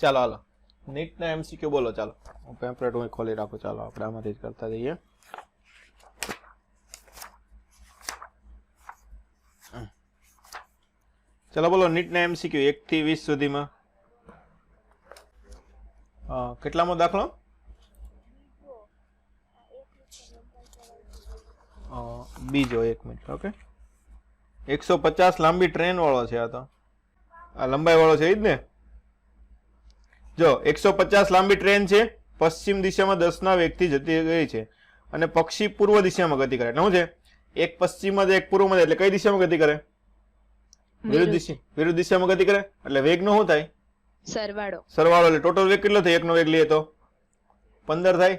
ચાલો, હાલો. નીટના એમસીક્યુ બોલો, ચાલો. હું પેમ્પલેટ હું ખોલી રાખું, ચાલો, આપણે આમાંથી જ કરતા જઈએ. ચાલો, બોલો નીટના એમસીક્યુ એકથી વીસ સુધીમાં. કેટલામો દાખલો? બીજો એક મિનિટ, ઓકે? એકસો પચાસ લાંબી ટ્રેન વાળો છે આ તો. આ લંબાઈ વાળો છે એ જ ને? જો એકસો પચાસ લાંબી ટ્રેન છે પશ્ચિમ દિશામાં દસના વેગથી જતી ગઈ છે અને પક્ષી પૂર્વ દિશામાં ગતિ કરે. એટલે શું છે? એક પશ્ચિમમાં જાય એક પૂર્વમાં એટલે કઈ દિશામાં ગતિ કરે? વિરુદ્ધ. દિશા વિરુદ્ધ દિશામાં ગતિ કરે? એટલે વેગનો શું થાય? સરવાળો. સરવાળો એટલે ટોટલ વેગ કેટલો થાય? એકનો વેગ લઈએ તો? પંદર થાય?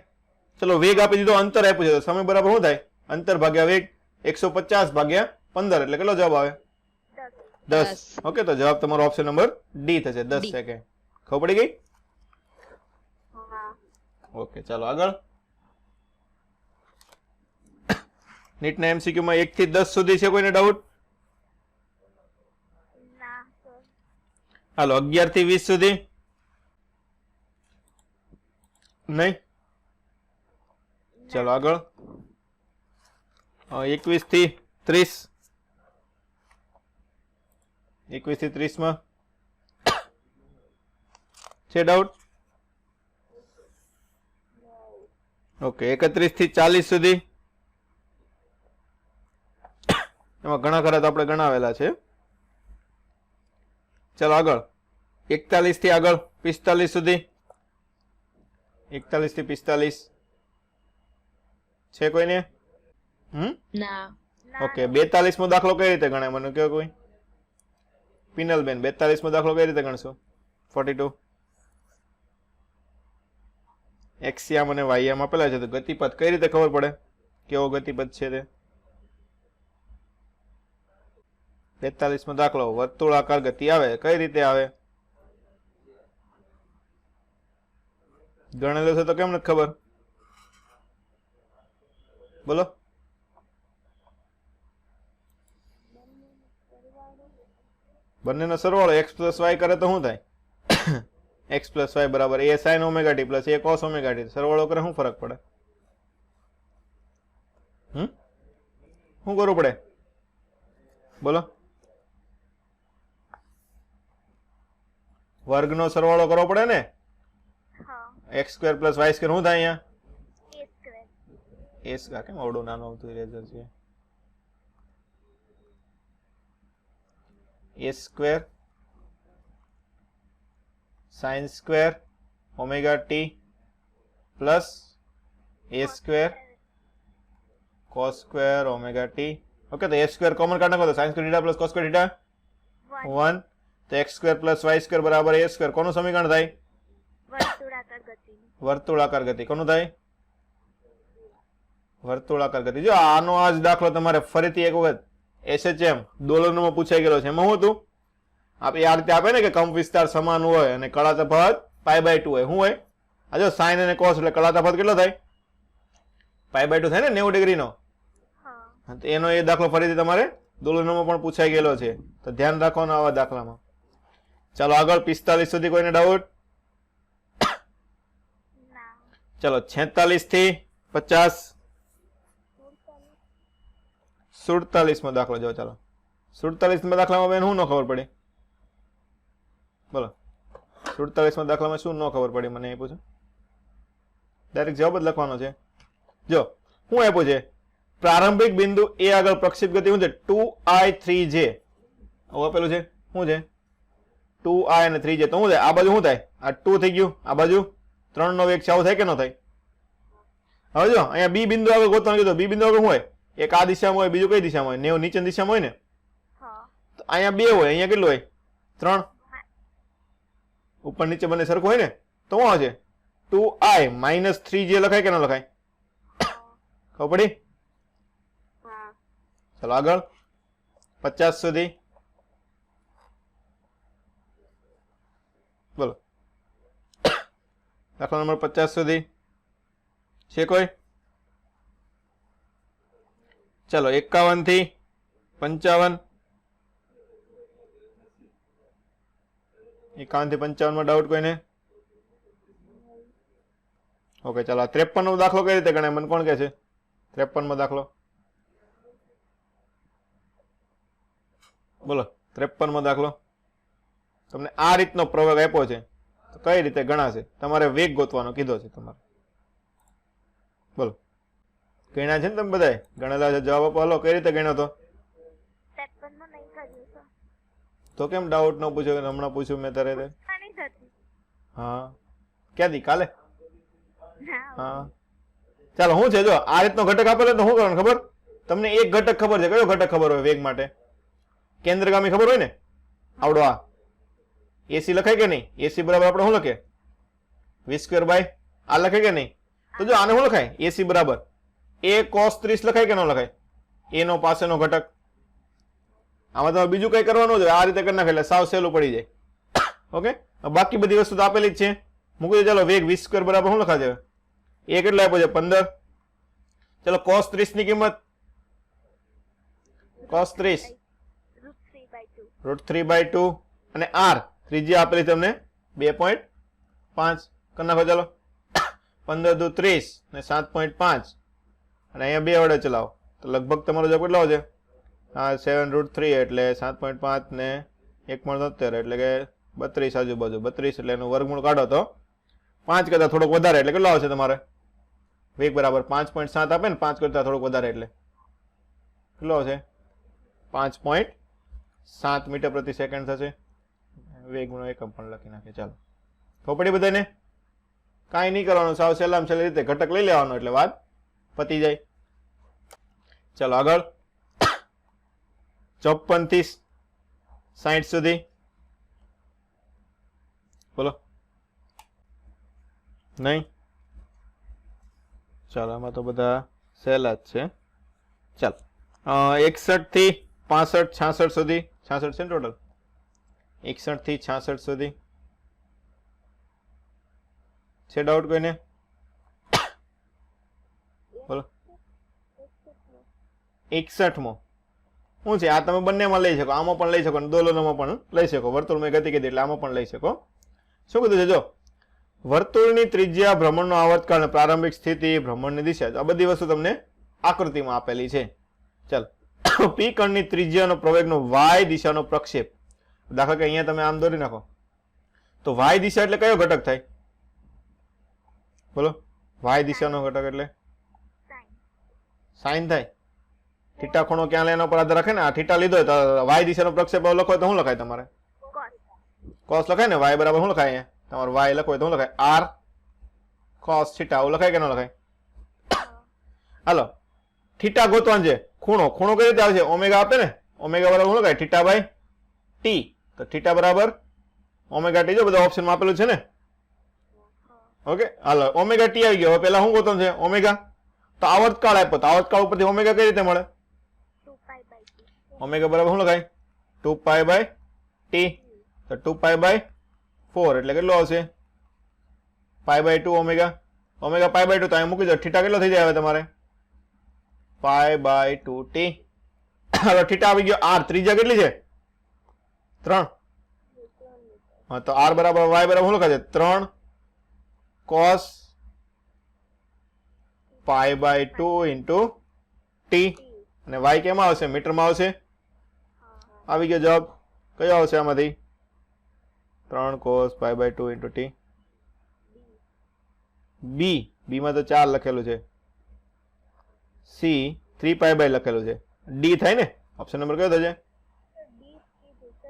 ચલો વેગ આપી દીધો અંતર આપ્યું છે તો સમય બરાબર શું થાય? અંતર ભાગ્યા વેગ એકસો પચાસ ભાગ્યા પંદર એટલે કેટલો જવાબ આવે? દસ. ઓકે તો જવાબ તમારો ઓપ્શન નંબર ડી થશે. દસ. સેકન્ડ. ખબર પડી ગઈ? ઓકે ચાલો આગળ. નીટના એમસીક્યુ માં એક થી દસ સુધી છે કોઈને ડાઉટ હાલો અગિયારથી વીસ સુધી? નહીં? ચાલો આગળ. એકવીસથી ત્રીસ. એકવીસથી ત્રીસમાં છે ડાઉટ ઓકે એકત્રીસથી ચાલીસ સુધી. એમાં ઘણા ખરા તો આપણે ગણાવેલા છે. ચાલો આગળ. એકતાલીસથી આગળ પિસ્તાલીસ સુધી. એકતાલીસથી પિસ્તાલીસ. છે કોઈને? હમ? ઓકે બેતાલીસ મો દાખલો કઈ રીતે ગણાય? મને કયો કોઈ. પિનલબેન બેતાલીસ મો દાખલો કઈ રીતે ગણશો? Forty two. એક્સિયામ અને વાયામ આપેલા છે, તો ગતિપથ કઈ રીતે ખબર પડે? કેવો ગતિપથ છે તે? બેતાલીસમો દાખલો, વર્તુળાકાર ગતિ આવે, કઈ રીતે આવે? ગણેલો છે તો કેમ નથી ખબર? બોલો. બંનેનો સરવાળો એક્સ પ્લસ વાય કરે તો શું થાય? એક્સ પ્લસ વાય બરાબર. A sine omega t plus A cos omega t સરવાળો કરે શું ફરક પડે? હમ? શું કરવું પડે? બોલો. વર્ગનો સરવાળો કરવો પડે ને? X square plus y square શું થાય અહીંયા? એસ કા કેમ આવડું નાનું આવતું રેઝર છે? A square sine square omega t plus A square cos square omega t okay તો એ સ્ક્વેર કોમન કાઢ નાખો તો sine square theta plus cos square theta one તો x square plus y square બરાબર એ સ્ક્વેર કોનું સમીકરણ થાય વર્તુળાકાર ગતિ કોનું થાય વર્તુળાકાર ગતિ જો આનો આજ દાખલો તમારે ફરીથી એક વખત એસએચએમ દોલનમાં પૂછાઈ ગયેલો છે એમાં શું હતું આપણે આ રીતે આપે ને કે કંપ વિસ્તાર સમાન હોય અને કળા તફાવત પાય બાય ટુ હોય. શું હોય? આ જો સાઈન અને કોસ એટલે કળા તફાવત કેટલો થાય? પાય બાય ટુ થાય ને નેવું ડિગ્રીનો? તો એનો એ દાખલો ફરીથી તમારે દોલનોમાં પણ પૂછાઈ ગયેલો છે. તો ધ્યાન રાખવાનું આવા દાખલામાં. ચાલો આગળ પિસ્તાલીસ સુધી કોઈને ડાઉટ ચાલો છેતાલીસથી પચાસ. સુડતાલીસમાં દાખલો જો ચાલો. સુડતાલીસમાં દાખલામાં બેન શું ન ખબર પડી? બોલો. સુડતાલીસમાં દાખલામાં શું ન ખબર પડી મને એ છે ડાયરેક્ટ જવાબ જ લખવાનો છે. જો શું આપ્યું છે. પ્રારંભિક બિંદુ એ આગળ પ્રક્ષિપ ગતિ શું છે? ટુ આઈ થ્રી જે. આવું આપેલું છે? શું છે? ટુ આઈ અને થ્રી જે. તો શું થાય? આ બાજુ શું થાય? આ ટુ થઈ ગયું. આ બાજુ ત્રણ નો વેગ થાય કે ન થાય? હવે જો અહીંયા બી બિંદુ આગળ ગોતવાનું કીધું બી બિંદુ આગળ શું હોય? એક આ દિશામાં હોય બીજું કઈ દિશામાં હોય? નેવું નીચે દિશામાં હોય ને? તો અહીંયા બે હોય. અહીંયા કેટલું હોય? ત્રણ. ઉપર નીચે બંને સરખું હોય ને તો શું હશે ટુ આઈ માઇનસ થ્રી જે લખાય કે ન લખાય? ખબર પડી? ચલો આગળ. પચાસ સુધી. બોલો. દાખલા નંબર પચાસ સુધી. છે કોઈ? ચલો એકાવનથી પંચાવન. એકાવનથી પંચાવનમાં ડાઉટ કોઈને? ઓકે ચાલો, આ ત્રેપનનો દાખલો કઈ રીતે ગણાય? મને કોણ કહે છે? ત્રેપનમો દાખલો. બોલો ત્રેપનમો દાખલો. તમને આ રીતનો પ્રયોગ આપ્યો છે. તો કઈ રીતે ગણાશે? તમારે વેગ ગોતવાનો કીધો છે તમારે. બોલો. ગણ્યા છે ને તમે બધાએ ગણેલા છે, જવાબ આપો. હલો, કઈ રીતે ગણ્યો હતો તો કેમ ડાઉટ ન પૂછ્યો કે હમણાં પૂછ્યું મેં તારે હા. ક્યાંથી કાલે? હા. ચાલો હું છે જો આ રીતનો ઘટક આપેલો તો શું કરવાનું ખબર? તમને એક ઘટક ખબર છે. કયો ઘટક ખબર હોય વેગ માટે? કેન્દ્રગામી ખબર હોય ને? આવડો આ. એસી લખાય કે નહીં? એસી બરાબર આપણે શું લખીએ? વી સ્ક્વેર બાય આ લખાય કે નહીં? તો જો આને શું લખાય? એસી બરાબર. એ કોસ ત્રીસ લખાય કે ન લખાય? એનો પાસેનો ઘટક. આમાં તમારે બીજું કંઈ કરવાનું જ હોય. આ રીતે કરી નાખે એટલે સાવ સહેલું પડી જાય. ઓકે બાકી બધી વસ્તુ તો આપેલી જ છે. મૂકી દો, ચાલો, વેગ વીસ સ્ક્વેર બરાબર શું લખાશે? છે એ કેટલો આપ્યો છે? પંદર. ચાલો કોસ ત્રીસની કિંમત. કોસ ત્રીસ. Root three by two. અને આર, ત્રીજી આપેલી તમને બે પોઈન્ટ પાંચ. કરી નાખો, ચાલો. પંદર દુ ત્રીસ ને સાત પોઈન્ટ પાંચ. અને અહીંયા બે વડે ચલાવો. તો લગભગ તમારો જવાબ કેટલો આવશે? હા સેવન રૂટ થ્રી એટલે સાત પોઈન્ટ પાંચ ને એક પોઈન્ટ તોતેર એટલે કે બત્રીસ આજુબાજુ. બત્રીસ એટલે એનું વર્ગમૂળ કાઢો તો પાંચ કરતાં થોડોક વધારે એટલે કેટલો આવશે તમારે? વેગ બરાબર પાંચ પોઈન્ટ સાત આપે ને પાંચ કરતાં થોડોક વધારે એટલે કેટલો આવશે? પાંચ પોઈન્ટ સાત મીટર પ્રતિ સેકન્ડ થશે. વેગનો એકમ પણ લખી નાખે ચાલો. ખબર પડી બધાને? કાંઈ નહીં કરવાનું. સાવ સહેલામ સહેલી રીતે ઘટક લઈ લેવાનો એટલે વાત પતી જાય. ચાલો આગળ. ચોપનથી સાઠ સુધી. બોલો. નહીં? ચાલો, આમાં તો બધા સહેલા જ છે. ચાલો. એકસઠથી પાસઠ, છાસઠ સુધી. છાસઠ છે ને ટોટલ એકસઠથી છાસઠ સુધી. છે ડાઉટ કોઈને? બોલો. એકસઠમો. શું છે? આ તમે બંનેમાં લઈ શકો. આમાં પણ લઈ શકો અને દોલનોમાં પણ લઈ શકો. વર્તુળમાં ગતિ કીધી એટલે આમાં પણ લઈ શકો. શું કીધું છે? જો વર્તુળની ત્રિજ્યા ભ્રમણનો આવર્તકાળ પ્રારંભિક સ્થિતિ ભ્રમણની દિશા. આ બધી વસ્તુ તમને આકૃતિમાં આપેલી છે. ચાલો. પી કણની ત્રિજ્યાનો પ્રવેગનો વાય દિશાનો પ્રક્ષેપ. દાખલા કે અહીંયા તમે આમ દોરી નાખો. તો વાય દિશા એટલે કયો ઘટક થાય? બોલો. વાય દિશાનો ઘટક એટલે? સાઈન. સાઈન થાય. થીટા ખૂણો ક્યાં લેના પર આધાર રાખે ને? આ થીટા લીધો તો વાય દિશાનો પ્રક્ષેપ લખો તો શું લખાય તમારે? કોસ લખાય ને? વાય બરાબર શું લખાય અહીંયા? તમારું વાય લખો તો શું લખાય? આર કોસ થીટા લખાય કે ન લખાય? હાલો. થીટા ગોતવાનું છે. ખૂણો. ખૂણો કઈ રીતે આવશે ઓમેગા આપે ને? ઓમેગા બરાબર શું લખાય? થીટા બાય ટી તો થીટા બરાબર ઓમેગા ટી જો બધા ઓપ્શનમાં આપેલું છે ને? ઓકે? હાલો. ઓમેગા ટી આવી ગયો. હવે પહેલા શું ગોતવાનું છે? ઓમેગા. તો આવર્તકાળ આપ્યો તો આવર્તકાળ ઉપરથી ઓમેગા કઈ રીતે મળે? ઓમેગા બરાબર શું લખાય? Two pi by t. તો ટુ પાઈ બાય ફોર. એટલે કેટલો આવશે? Pi by two omega. Omega pi by two. તો અહીં મૂકી દો. થીટા કેટલો થઈ જાય હવે તમારે? Pi by two t. હવે થીટા આવી ગયો. આર. ત્રીજા કેટલી છે? ત્રણ. હા, તો આર બરાબર, વાય બરાબર શું લખાશે ત્રણ cos pi by two into t. અને વાય કેમાં આવશે? મીટરમાં આવશે? આવી ગયો જવાબ. કયો આવશે આમાંથી? ત્રણ cos pi by two into t B બીમાં તો ચાર લખેલું છે. સી થ્રી પાઈ બાય લખેલું છે. ડી થાય ને? ઓપ્શન નંબર કયો થશે?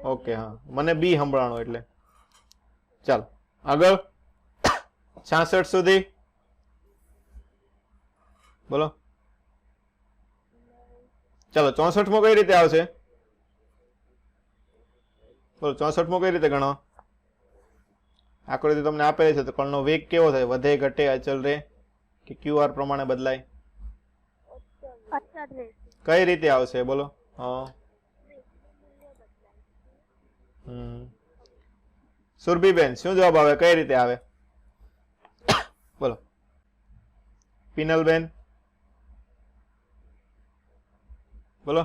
ઓકે હા. મને બી સંભળાણું એટલે. ચાલ, આગળ. છાસઠ સુધી. બોલો. ચાલો, ચોસઠમાં કઈ રીતે આવશે? બોલો ચોસઠમો કઈ રીતે ગણો? આકૃતિ તમને આપેલી છે તો કણનો વેગ કેવો થાય? વધે ઘટે અચલ રહે? કે ક્યુઆર પ્રમાણે બદલાય? કઈ રીતે આવશે? બોલો. સુરભીબેન શું જવાબ આવે? કઈ રીતે આવે? બોલો. પિનલબેન? બોલો.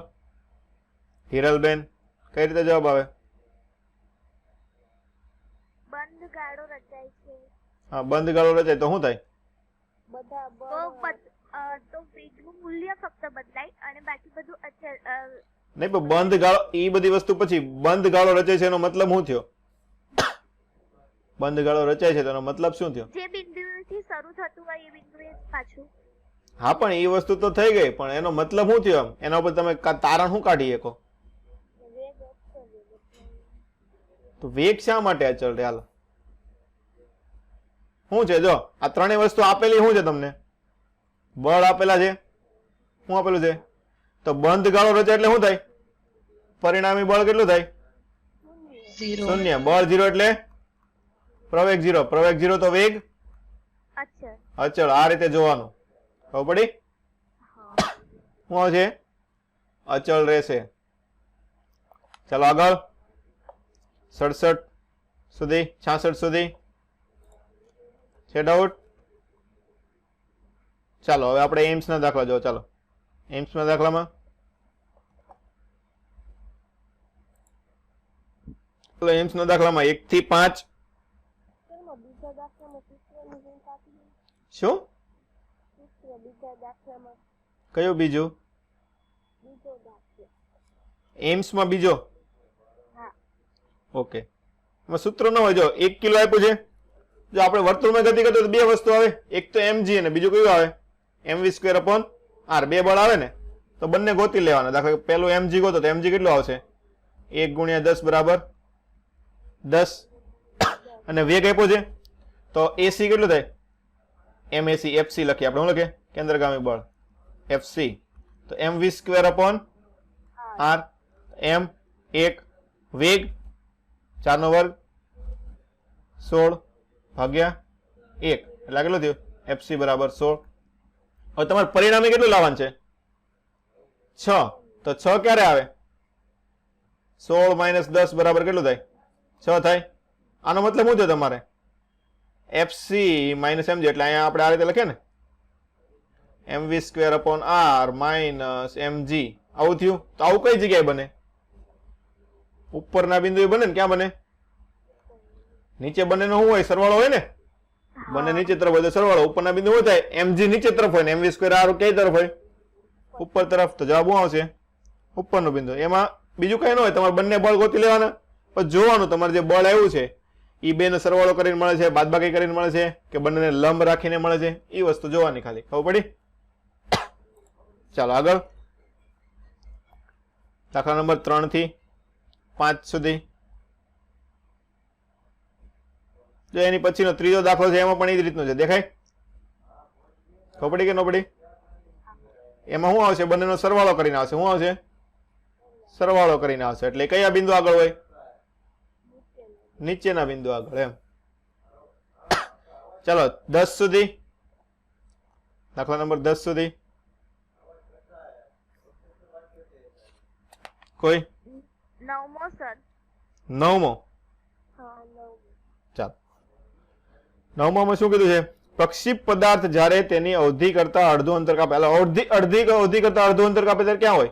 હિરલબેન? કઈ રીતે જવાબ આવે બંધ ગાળો રચાય છે હા બંધ ગાળો રચાય તો શું થાય? બધા તો બળ બધ- અ, તો વેગનું મૂલ્ય ફક્ત બદલાય અને બાકી બધું અચલ નહીં પણ બંધ ગાળો એ બધી વસ્તુ પછી બંધ ગાળો રચાય છે એનો મતલબ શું થયો? બંધ ગાળો રચાય છે તેનો મતલબ શું થયો? જે બિંદુથી શરૂ થતું હોય એ બિંદુએ પાછું. હા પણ એ વસ્તુ તો થઈ ગઈ પણ એનો મતલબ શું થયો એના ઉપર તમે તારણ શું કાઢી શકો? વેગ તો વેગ શા માટે અચળ રહે હાલો. શું છે જો આ ત્રણેય વસ્તુ આપેલી શું છે તમને? બળ આપેલા છે? શું આપેલું છે? તો બંધ ગાળો રચે એટલે શું થાય? પરિણામી બળ કેટલું થાય? શૂન્ય. બળ ઝીરો એટલે પ્રવેગ ઝીરો પ્રવેગ ઝીરો તો વેગ? અચલ અચળ. આ રીતે જોવાનું. ખબર પડી? શું આવશે અચળ રહેશે. ચાલો આગળ. સડસઠ સુધી છાસઠ સુધી. છે ડાઉટ ચાલો હવે આપણે એમ્સના દાખલા જોવો ચાલો. એમ્સના દાખલામાં. ચાલો એમ્સ ના દાખલામાં એક થી પાંચ. શું? કયું બીજું? એમ્સમાં બીજો? ઓકે સૂત્ર ન હોય જો એક કિલો આપ્યું છે જો આપણે વર્તુળમાં ગતિ કરતો બે વસ્તુ આવે. એક તો એમજી અને બીજું કયું આવે? એમવી સ્ક્વેર અપોન આર બે બળ આવે ને? તો બંને ગોતી લેવાના. દાખલા પેલું mg ગોતો તો એમજી કેટલું આવશે? એક ગુણ્યા દસ બરાબર દસ. અને વેગ આપ્યો છે? તો એસી કેટલું થાય? એમ એસી એફસી લખીએ આપણે. શું લખીએ? કેન્દ્રગામી બળ. એફસી તો mv square upon r m એક. વેગ. ચારનો વર્ગ. સોળ. ભાગ્યા એક. એટલે કેટલું થયું? એફસી બરાબર સોળ. હવે તમારે પરિણામે કેટલું લાવવાનું છે? છ. તો છ ક્યારે આવે? સોળ માઇનસ દસ બરાબર કેટલું થાય? છ થાય. આનો મતલબ શું છે તમારે? એફસી માઇનસ એમજી એટલે અહીંયા આપણે આ રીતે લખીએ ને. Mv square upon r minus mg આવું થયું? તો આવું કઈ જગ્યાએ બને? ઉપરના બિંદુએ બને ને? ક્યાં બને? નીચે બંનેનો શું હોય સરવાળો હોય ને? બંને નીચે તરફ હોય તો સરવાળો ઉપરના બિંદુ હોય થાય એમજી નીચે તરફ હોય ને એમવી સ્ક્વેર આર કઈ તરફ હોય? ઉપર તરફ તો જવાબ શું આવશે? ઉપરનો બિંદુ. એમાં બીજું કંઈ ન હોય તમારે બંને બળ ગોતી લેવાના. પણ જોવાનું તમારે જે બળ આવ્યું છે એ બેનો સરવાળો કરીને મળે છે બાદબાકી કરીને મળે છે કે બંનેને લંબ રાખીને મળે છે એ વસ્તુ જોવાની ખાલી. ખબર પડી? ચાલો આગળ. દાખલા નંબર ત્રણથી પાંચ સુધી. જો એની પછીનો ત્રીજો દાખલો છે એમાં પણ એ જ રીતનો છે. દેખાય? ખબર કે નોપડી એમાં શું આવશે? બંનેનો સરવાળો કરીને આવશે. શું આવશે? સરવાળો કરીને આવશે. એટલે કયા બિંદુ આગળ હોય? નીચેના બિંદુ આગળ એમ. ચાલો દસ સુધી. દાખલા નંબર દસ સુધી. કોઈ? નવમો સર. નવમો. ચાલો. નવમામાં શું કીધું છે? પ્રક્ષિપ પદાર્થ જ્યારે તેની અવધિ કરતા અડધું અંતર કાપે એટલે અડધી અડધી અવધિ કરતા અડધું અંતર કાપે ત્યારે ક્યાં હોય?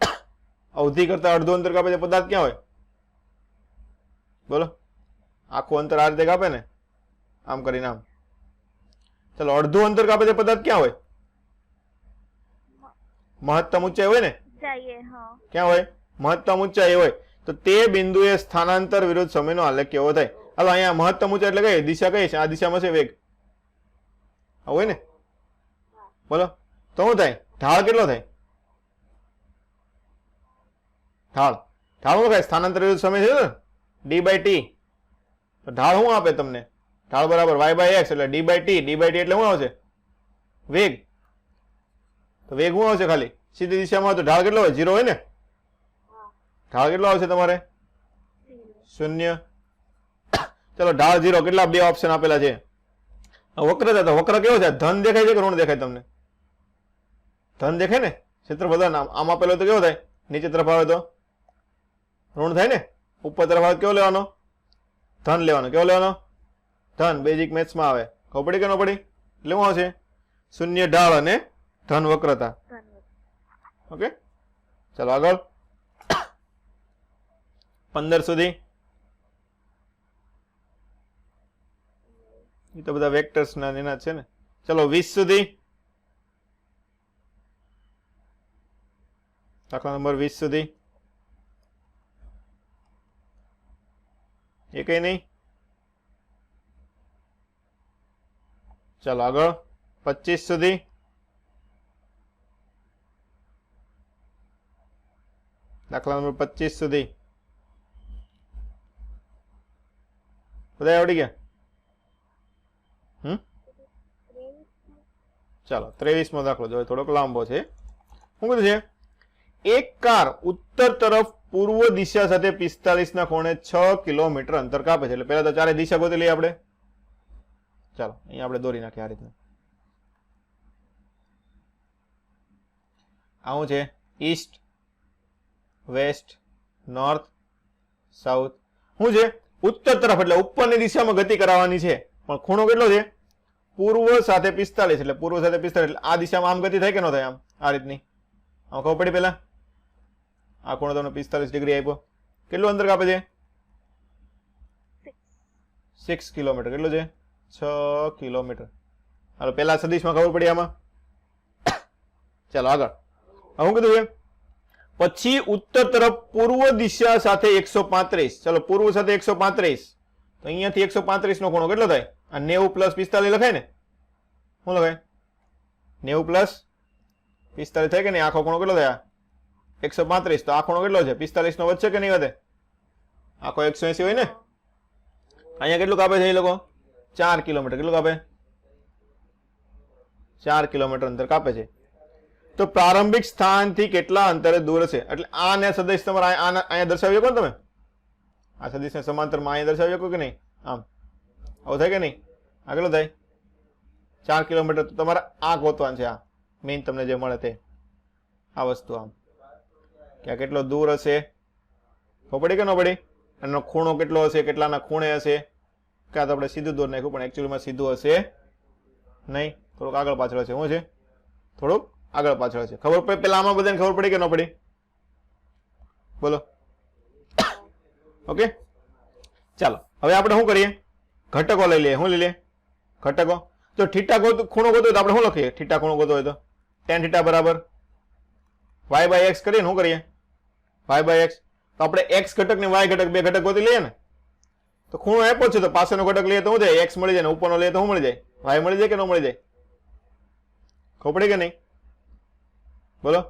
અવધિ કરતા અડધું અંતર કાપે ત્યારે પદાર્થ ક્યાં હોય? બોલો. આખું અંતર આ રીતે કાપે ને? આમ કરીને આમ. ચાલો અડધું અંતર કાપે તે પદાર્થ ક્યાં હોય? મહત્તમ ઊંચાઈ હોય ને? ક્યાં હોય? મહત્તમ ઊંચાઈ હોય. તો તે બિંદુએ સ્થાનાંતર વિરુદ્ધ સમયનો આલેખ કેવો થાય? હાલો અહીંયા મહત્તમ ઊંચાઈ એટલે કઈ? દિશા કઈ છે? આ દિશામાં છે વેગ. આવું હોય ને? બોલો. તો શું થાય? ઢાળ કેટલો થાય? ઢાળ. ઢાળ શું થાય? સ્થાનાંતર સમય છે ને? ડી બાય ટી તો ઢાળ શું આપે તમને? ઢાળ બરાબર વાય બાય એક્સ એટલે d by t d by t એટલે શું આવશે? વેગ. તો વેગ શું આવશે ખાલી? સીધી દિશામાં તો ઢાળ કેટલો હોય? ઝીરો હોય ને? ઢાળ કેટલો આવશે તમારે? શૂન્ય. ચલો, ઢાળ ઝીરો કેટલા બે ઓપ્શન આપેલા છે? આ વક્રતા તો વક્ર કેવો છે? ધન દેખાય છે કે ઋણ દેખાય તમને? ધન દેખાય ને? ક્ષેત્ર બધા આમ આપેલો તો કેવો થાય? નીચે તરફ આવે તો? ઋણ થાય ને? ઉપર તરફ આવે કેવો લેવાનો? ધન લેવાનો. કેવો લેવાનો? ધન. બેઝિક મેથ્સમાં આવે. ખબર પડી કે ન પડી? શું આવશે? શૂન્ય ઢાળ અને ધન વક્રતા. ઓકે? ચાલો આગળ. પંદર સુધી. એ તો બધા વેક્ટર્સ ના ને એના જ છે ને. ચલો વીસ સુધી. દાખલા નંબર વીસ સુધી. એ કઈ નહીં. ચાલો આગળ. પચીસ સુધી. દાખલા નંબર પચીસ સુધી. બધા આવડી ગયા? હમ? ચાલો, ત્રેવીસમો દાખલો જો થોડોક લાંબો છે. શું કીધું છે? એક કાર ઉત્તર તરફ પૂર્વ દિશા સાથે પિસ્તાલીસ ના ખૂણે છ કિલોમીટર અંતર કાપે છે. એટલે પહેલા તો ચારે દિશા ગોતી લઈએ આપણે. ચાલો, અહીંયા આપણે દોરી નાખીએ આ રીતના. આવું છે? ઈસ્ટ વેસ્ટ નોર્થ સાઉથ શું છે? ઉત્તર તરફ, એટલે ઉપરની દિશામાં ગતિ કરાવવાની છે. પણ ખૂણો કેટલો છે? પૂર્વ સાથે પિસ્તાલીસ એટલે પૂર્વ સાથે પિસ્તાલીસ એટલે આ દિશામાં આમ ગતિ થાય કે ન થાય આમ? આ રીતની. આમ ખબર પડી પેલા આ ખૂણો તમને પિસ્તાલીસ ડિગ્રી આપ્યો. કેટલું અંતર કાપે છે? Six kilometre. કેટલું છે? છ કિલોમીટર. હાલો પેલા સદીશમાં ખબર પડી આમાં. ચાલો, આગળ. હું કીધું છે? પછી ઉત્તર તરફ પૂર્વ દિશા સાથે એકસો પાંત્રીસ. ચાલો, પૂર્વ સાથે એકસો પાંત્રીસ. તો અહીંયાથી એકસો પાંત્રીસ નો ખૂણો કેટલો થાય? આ નેવું પ્લસ પિસ્તાલીસ લખાય ને? શું લખાય? નેવું પ્લસ પિસ્તાલીસ થાય કે નહીં? આખો ખૂણો કેટલો થયા? એકસો પાંત્રીસ. તો આ ખૂણો કેટલો છે? પિસ્તાલીસ નો વધશે કે નહીં વધે? આખો એકસો એસી હોય ને? અહીંયા કેટલું કાપે છે એ લોકો? ચાર કિલોમીટર. કેટલું કાપે? ચાર કિલોમીટર અંતર કાપે છે. તો પ્રારંભિક સ્થાનથી કેટલા અંતરે દૂર છે? એટલે આ ને સદિશ તમારે આના- અહીંયા દર્શાવી શકો ને તમે? આ સદિશને સમાંતરમાં અહીંયા દર્શાવી શકો કે નહીં? આમ. આવું થાય કે નહીં? આગળ થાય? ચાર કિલોમીટર તો તમારે આ ગોતવાનું છે આ. મેઇન તમને જે મળે તે. આ વસ્તુ આમ. કે આ કેટલો દૂર હશે? ખબર પડી કે ન પડી? એનો ખૂણો કેટલો હશે? કેટલાના ખૂણે હશે? કાં તો આપણે સીધું દોર નાખ્યું, પણ એકચ્યુઅલીમાં સીધું હશે નહીં. થોડુંક આગળ પાછળ હશે. શું છે? થોડુંક આગળ પાછળ છે ખબર પડે? પેલા આમાં બધાને ખબર પડી કે ન પડી? બોલો. ઓકે ચાલો. હવે આપણે શું કરીએ? ઘટકો લઈ લઈએ. શું લઈ લઈએ? ઘટકો? જો ઠીટા ખૂણો ગોતો તો આપણે શું લખીએ? ઠીટા ખૂણો ગોતો હોય તો. ટેન ઠીટા બરાબર. વાય બાય એક્સ કરીએ ને શું કરીએ? Y by x. તો આપણે એક્સ ઘટક ને વાય ઘટક બે ઘટક ગોતી લઈએ ને. તો ખૂણો આપ્યો છે તો પાછળનો ઘટક લઈએ તો શું જાય? એક્સ મળી જાય ને ઉપરનો લઈએ તો શું મળી જાય? વાય મળી જાય કે ન મળી જાય? ખબર પડી કે નહીં? બોલો?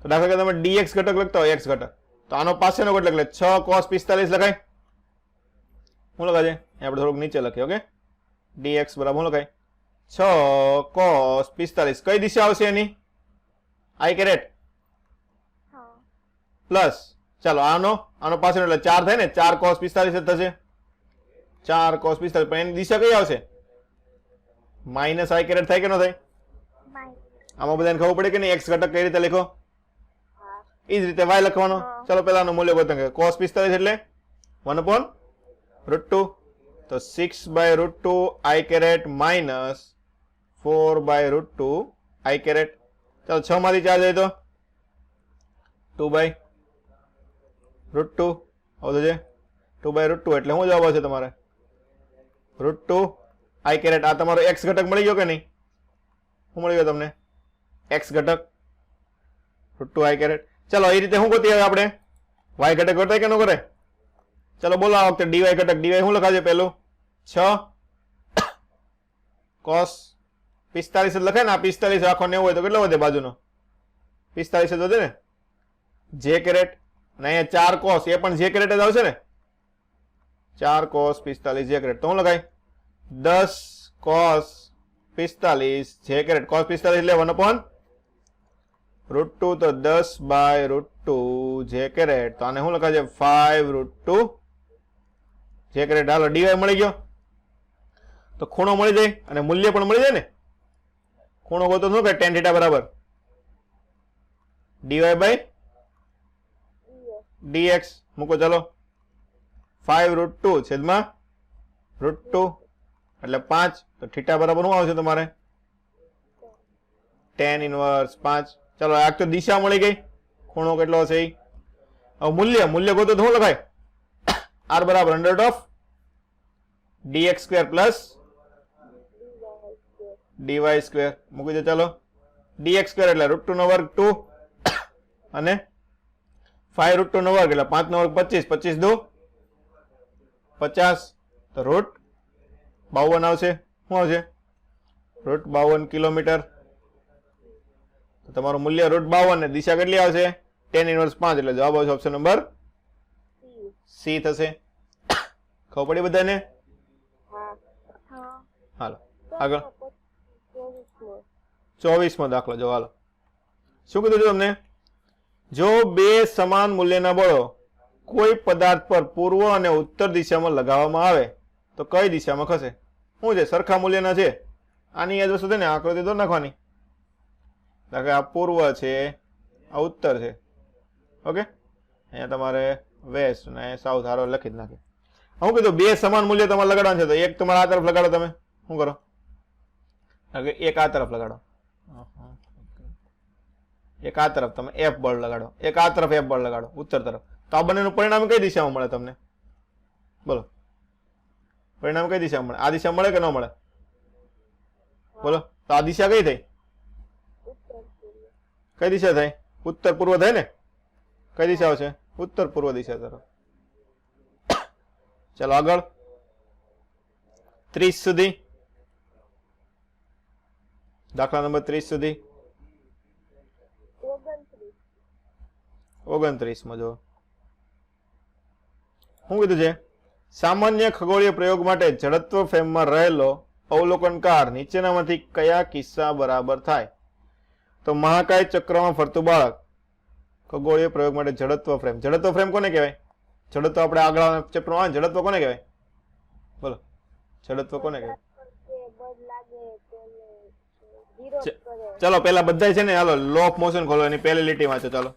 તો દાખલા કે તમે ડીએક્સ ઘટક લખતા હોય, એક્સ ઘટક. તો આનો પાસેનો ઘટક એટલે છ કોસ પિસ્તાલીસ લખાય. શું લખાય? આપણે થોડુંક નીચે લખીએ ઓકે? ડીએક્સ બરાબર શું લખાય? છ કોસ પિસ્તાલીસ. કઈ દિશા આવશે એની? આઈ કેરેટ? પ્લસ. ચાલો આનો આનો પાછળ એટલે ચાર થાય ને ચાર કોસ પિસ્તાલીસ જ થશે. ચાર કોસ પિસ્તાલીસ. પણ એની દિશા કઈ આવશે? માઇનસ આઈ કેરેટ થાય કે ન થાય? આમાં બધાને ખબર પડે કે નહીં? એક્સ ઘટક કઈ રીતે લખો? એ જ રીતે વાય લખવાનો. ચાલો પેલાનું મૂલ્ય બતાવે કોસ પિસ્તાલીસ એટલે? વન અપોન રૂટ ટુ તો six by root two i caret minus four by root two i caret ચાલો છ માંથી ચાર જાય તો? ટુ બાય રૂટ ટુ આવતો છે ટુ બાય રૂટ ટુ એટલે શું જવાબ આવશે તમારે? રૂટ ટુ આઈ કેરેટ આ તમારો એક્સ ઘટક મળી ગયો કે નહીં? શું મળી ગયો તમને? એક્સ ઘટક. રૂટ ટુ આઈ કેરેટ ચાલો, એ રીતે શું ગોતી હવે આપણે? વાય ઘટક ગોતાય કે ન કરે ચલો બોલો આ વખતે ડીવાય ઘટક ડીવાય શું લખાશે પહેલું છ. કોસ પિસ્તાલીસ લખાય ને, આ પિસ્તાલીસ આખો નેવું હોય તો કેટલો વધે બાજુનો? પિસ્તાલીસ જ વધે ને? જે કેરેટ અને અહીંયા ચાર કોસ એ પણ જે કેરેટ જ આવશે ને? ચાર કોસ પિસ્તાલીસ જે કેરેટ તો શું લખાય? દસ કોસ પિસ્તાલીસ જે કેરેટ કોસ પિસ્તાલીસ એટલે વન અપોન રૂટ ટુ તો દસ by root two j caret તો આને શું લખાય છે ફાઈવ રૂટ ટુ જે કરે ડાલર ડીવાય મળી ગયો. તો ખૂણો મળી જાય અને મૂલ્ય પણ મળી જાય ને. ખૂણો ગોતો શું કહે ટેન થીટા બરાબર. ડીવાય બાય ડીએક્સ મૂકો ચાલો. ફાઈવ રૂટ ટુ છેદમાં રૂટ ટુ એટલે પાંચ. તો થીટા બરાબર શું આવશે તમારે? ટેન ઇન્વર્સ પાંચ. ચાલો આગ તો દિશા મળી ગઈ. ખૂણો કેટલો હશે એ મૂલ્ય મૂલ્ય ગોતો શું લખાય? આર બરાબર under of dx square plus dy square મૂકી દો, ચાલો. ડીએક્સ સ્ક્વેર એટલે રૂટ ટુ નો વર્ગ ટુ અને ફાઈવ રૂટ ટુ નો વર્ગ એટલે પાંચ નો વર્ગ પચીસ. પચીસ દો. પચાસ. તો રૂટ બાવન આવશે. શું આવશે? રૂટ બાવન કિલોમીટર. તમારું મૂલ્ય રૂટ બાવન દિશા કેટલી આવશે? ટેન ઇન્વર્સ પાંચ. એટલે જવાબ આવશે ઓપ્શન નંબર સી થશે? ખબર પડી બધાને? હાલો, આગળ. ચોવીસમો દાખલો, જો હાલો. શું કીધું છે તમને? જો બે સમાન મૂલ્યના બળો કોઈ પદાર્થ પર પૂર્વ અને ઉત્તર દિશામાં લગાવવામાં આવે, તો કઈ દિશામાં ખસે? શું છે? સરખા મૂલ્યના છે? આની યાદ વસ્તુ છે ને, આકૃતિ તો નાખવાની. કારણ કે આ પૂર્વ છે, આ ઉત્તર છે. ઓકે? અહીંયા તમારે વેસ્ટ અને સાઉથ હારો લખી જ નાખે. હું કીધું બે સમાન મૂલ્ય તમારે લગાડવાનું છે તો એક તમારે આ તરફ લગાડો તમે. શું કરો? એક આ તરફ લગાડો. એક આ તરફ તમે એફ બળ લગાડો. એક આ તરફ એફ બળ લગાડો. ઉત્તર તરફ. તો આ બંનેનું પરિણામ કઈ દિશામાં મળે તમને? બોલો. પરિણામ કઈ દિશામાં મળે? આ દિશા મળે કે ન મળે? બોલો. તો આ દિશા કઈ થઈ? કઈ દિશા થાય ઉત્તર પૂર્વ થાય ને? કઈ દિશા આવશે ઉત્તર પૂર્વ દિશા તરફ. ચાલો આગળ. ત્રીસ સુધી. દાખલા નંબર ત્રીસ સુધી. ઓગણત્રીસ ઓગણત્રીસમાં જો શું કીધું છે? સામાન્ય ખગોળીય પ્રયોગ માટે જડત્વ ફ્રેમમાં રહેલો અવલોકનકાર નીચેનામાંથી કયા કિસ્સા બરાબર થાય? તો મહાકાય ચક્રમાં ફરતું બાળક ખગોળીય પ્રયોગ માટે જડત્વ ફ્રેમ. જડત્વ ફ્રેમ કોને કહેવાય? જડત્વ આપણે આગળ ચેપ્ટરમાં આવે જડત્વ કોને કહેવાય? બોલો. જડત્વ કોને કહેવાય? ચાલો પેલા બધા છે ને હાલો લો ઓફ મોશન ખોલો એની પહેલી લીટી વાંચો ચાલો.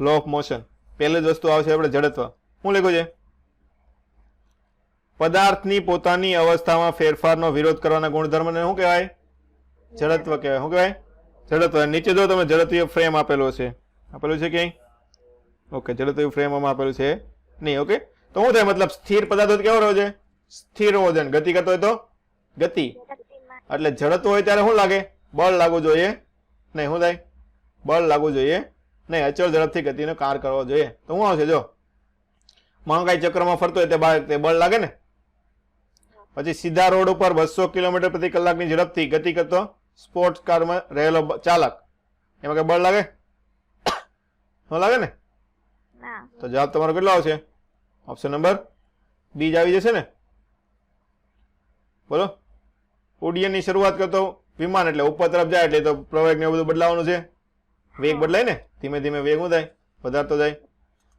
લો ઓફ મોશન પહેલી જ વસ્તુ આવશે આપણે જડત્વ. શું લખ્યું છે? પદાર્થની પોતાની અવસ્થામાં ફેરફારનો વિરોધ કરવાના ગુણધર્મને શું કહેવાય? જડત્વ કહેવાય. શું કહેવાય? જડત્વ. નીચે જો તમે જડત્વીય ફ્રેમ આપેલો છે. આપેલું છે ક્યાંય? ઓકે જડત્વીય ફ્રેમ આમાં આપેલું છે. નહીં, ઓકે? તો શું થાય, મતલબ સ્થિર પદાર્થ કેવો રહ્યો છે? સ્થિર વજન. ગતિ કરતો હોય તો? ગતિ. એટલે જડતું હોય ત્યારે શું લાગે? બળ લાગવું જોઈએ. નહીં, શું થાય? બળ લાગવું જોઈએ. નહીં, અચળ ઝડપથી ગતિનો કાર કરવો જોઈએ. તો શું આવશે, જો. મહાકાય ચક્રમાં ફરતો હોય તે બાળક તે બળ લાગે ને? પછી સીધા રોડ ઉપર બસો કિલોમીટર પ્રતિ કલાકની ઝડપથી ગતિ કરતો સ્પોર્ટ્સ કારમાં રહેલો ચાલક. એમાં કઈ બળ લાગે? શું લાગે ને? તો જવાબ તમારો કેટલો આવશે? ઓપ્શન નંબર બીજ આવી જશે ને? બોલો. ઉડ્ડયનની શરૂઆત કરતો વિમાન એટલે ઉપર તરફ જાય એટલે તો પ્રવેગ ને એવું બધું બદલાવાનું છે. વેગ બદલાય ને? ધીમે ધીમે વેગ શું થાય? વધારતો જાય.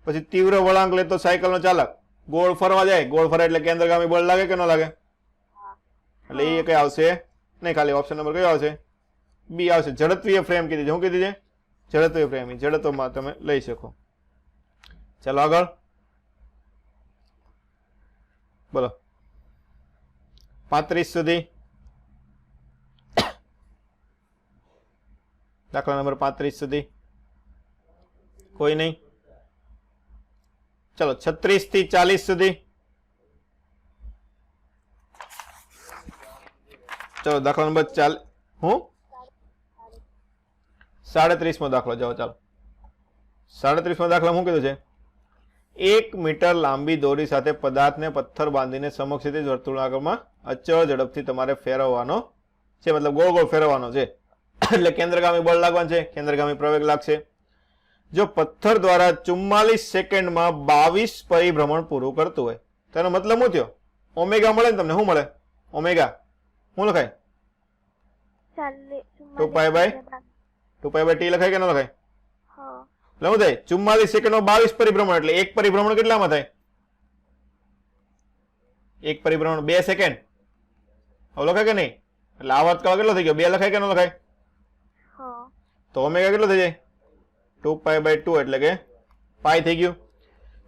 પછી તીવ્ર વળાંક લેતો સાયકલનો ચાલક ગોળ ફરવા જાય. ગોળ ફરે એટલે કેન્દ્રગામી બળ લાગે કે ન લાગે? એટલે એ કઈ આવશે નહીં ખાલી. ઓપ્શન નંબર કયો આવશે? બી આવશે. ઝડપીય ફ્રેમ કીધી છે. શું કીધી છે? ઝડપીય પ્રેમી, જડતોમાં તમે લઈ શકો. ચાલો આગળ. બોલો. પાંત્રીસ સુધી. દાખલા નંબર પાંત્રીસ સુધી. કોઈ નહીં. ચલો છત્રીસથી ચાલીસ સુધી. ચલો દાખલા નંબર ચાલ હું? સાડત્રીસમો દાખલો જાઓ ચાલો. સાડત્રીસમો દાખલા શું કીધું છે? એક મીટર લાંબી દોરી સાથે પદાર્થને પથ્થર બાંધીને સમક્ષિતિજ વર્તુળાકારમાં અચળ ઝડપથી તમારે ફેરવવાનો છે મતલબ ગોળ ગોળ ફેરવવાનો છે. એટલે કેન્દ્રગામી બળ લાગવાનું છે કેન્દ્રગામી પ્રવેગ લાગશે. જો પથ્થર દ્વારા ચુમ્માલીસ સેકન્ડમાં બાવીસ પરિભ્રમણ પૂરું કરતું હોય તેનો મતલબ શું થયો? ઓમેગા મળે ને તમને? શું મળે? ઓમેગા. શું લખાય? Two pi by? Two pi by t લખાય કે ન લખાય? હા. એટલે શું થાય ચુમ્માલીસ સેકન્ડમાં બાવીસ પરિભ્રમણ એટલે એક પરિભ્રમણ કેટલામાં થાય? એક પરિભ્રમણ બે સેકન્ડ. હવે લખાય કે નહીં? એટલે આ વાત કેટલો થઈ ગયો? બે લખાય કે ન લખાય? હા. તો ઓમેગા કેટલો થઈ જાય? ટુ પાઈ બાય ટુ એટલે કે પાઈ થઈ ગયું.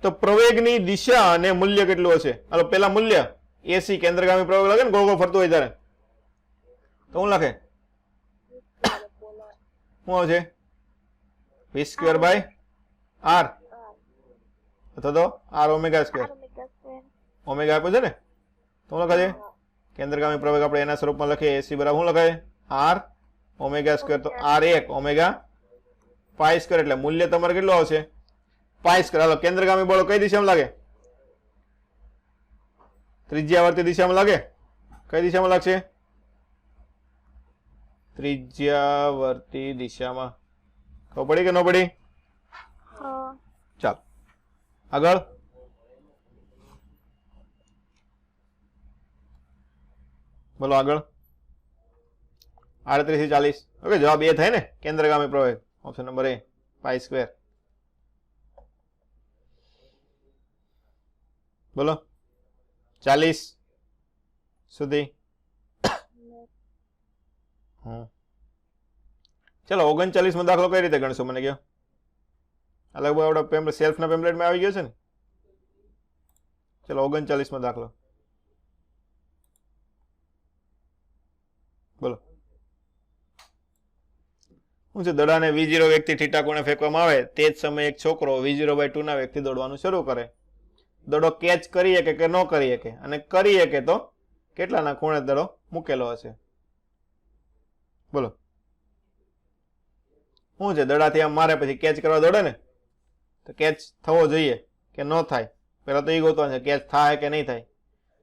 તો પ્રવેગની દિશા અને મૂલ્ય કેટલું હશે? હાલો પેલા મૂલ્ય. એસી કેન્દ્રગામી પ્રવેગ લાગે ને ગોળ ગોળ ફરતું હોય ત્યારે. તો શું લખે? શું આવશે વી સ્ક્વેર બાય આર અથવા તો આર ઓમેગા સ્ક્વેર ઓમેગા આપ્યો છે ને? તો લખાશે કેન્દ્રગામી પ્રવેગ આપણે એના સ્વરૂપમાં લખીએ. એસી બરાબર શું લખાય? આર ઓમેગા સ્ક્વેર તો આર એક ઓમેગા પાઈ સ્ક્વેર એટલે મૂલ્ય તમારે કેટલું આવશે? પાઈ સ્ક્વેર હાલો, કેન્દ્રગામી બળો કઈ દિશામાં લાગે? ત્રિજ્યાવર્તી દિશામાં લાગે? કઈ દિશામાં લાગશે? ત્રિજ્યાવર્તી દિશામાં ખબર પડી કે ન પડી હા ચાલો આગળ બોલો આગળ આડત્રીસથી ચાલીસ ઓકે જવાબ એ થાય ને કેન્દ્રગામી પ્રવેગ option number A pi square બોલો ચાલીસ સુધી હમ ચલો ઓગણચાલીસમાં દાખલો કઈ રીતે ગણશો? મને કહો. આ લગભગ આપણા પેમ્પલેટ સેલ્ફના પેમ્પલેટમાં આવી ગયો છે ને? ચલો, ઓગણચાલીસમાં દાખલો. બોલો. શું છે? દડાને વી જીરો વ્યક્તિ થીટા કોણે ફેંકવામાં આવે? તે જ સમયે એક છોકરો વી જીરો બાય ટુ ના વ્યક્તિ દોડવાનું શરૂ કરે. દડો કેચ કરી શકે કે ન કરી શકે? અને કરી શકે તો કેટલાના ખૂણે દડો મૂકેલો હશે? બોલો. શું છે, દડાથી આમ મારે પછી કેચ કરવા દોડે ને, તો કેચ થવો જોઈએ કે ન થાય? પેલા તો એ ગોતવાનું છે કેચ થાય કે નહીં થાય?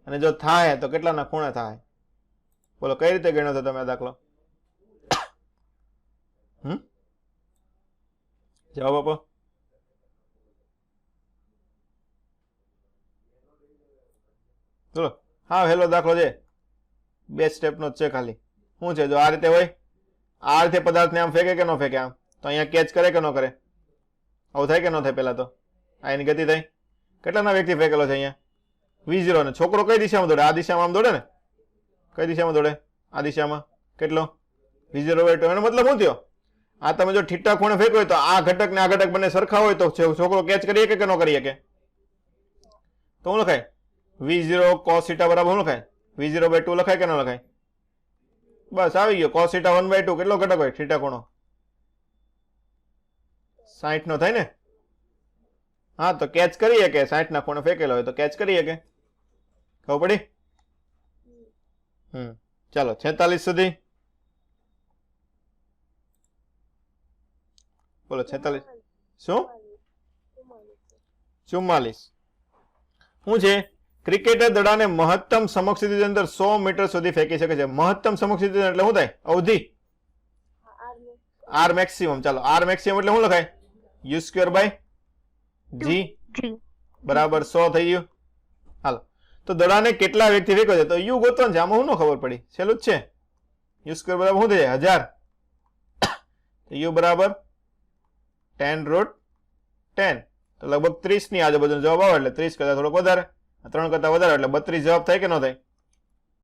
અને જો થાય, તો કેટલાના ખૂણે થાય? બોલો, કઈ રીતે ગણ્યો છો તમે દાખલો? હમ? જવાબ આપો. બોલો, હા હેલો દાખલો છે. બે સ્ટેપનો જ છે ખાલી. શું છે, જો આ રીતે હોય આ રીતે પદાર્થને આમ ફેંકે કે ન ફેંકે આમ? તો અહીંયા કેચ કરે કે ન કરે? આવું થાય કે ન થાય પહેલાં તો? આ એની ગતિ થાય કેટલાના વ્યક્તિ ફેંકેલો છે અહીંયા? વી ઝીરો ને. છોકરો કઈ દિશામાં દોડે? આ દિશામાં આમ દોડે ને? કઈ દિશામાં દોડે? આ દિશામાં. કેટલો? વી ઝીરો બાય એનો મતલબ શું થયો? આ તમે જો ઠીઠા ખૂણે ફેંકો હોય તો આ ઘટક ને આ ઘટક બંને સરખા હોય તો છોકરો કેચ કરી શકે કે ન કરી શકે? તો શું લખાય? વી ઝીરો કોસ સીટા બરાબર શું લખાય? વી ઝીરો બાય ટુ લખાય કે ન લખાય? બસ આવી ગયો. Cos theta one by two કેટલો ઘટક હોય? થીટા ખૂણો સાઠ નો થાય ને? હા તો કેચ કરી શકે. સાઠ ના ખૂણે ફેંકેલો હોય તો કેચ કરી શકે. ખબર પડી? હમ. ચાલો છેતાલીસ સુધી. બોલો છેતાલીસ. શું? ચુમ્માલીસ. શું છે? ક્રિકેટર દડાને મહત્તમ સમક્ષ સ્થિતિ અંદર સો મીટર સુધી ફેંકી શકે છે. મહત્તમ સમક્ષ સ્થિતિ એટલે શું થાય? અવધિ. આર મેક્સિમમ ચાલો આર મેક્સિમમ એટલે શું લખાય? યુ સ્ક્વેર બાય જી બરાબર સો થઈ ગયું. હાલો. તો દડાને કેટલા વ્યક્તિ ફેંકો છે? તો યુ ગોતવાનું છે. આમાં શું ખબર પડી? છેલ્લું જ છે. યુ સ્ક્વેર બરાબર શું થઈ જાય? હજાર. યુ બરાબર ટેન રૂટ ટેન તો લગભગ ત્રીસની આજુબાજુનો જવાબ આવે એટલે ત્રીસ કદાચ થોડોક વધારે. ત્રણ કરતા વધારે એટલે બત્રીસ જવાબ થાય કે ન થાય?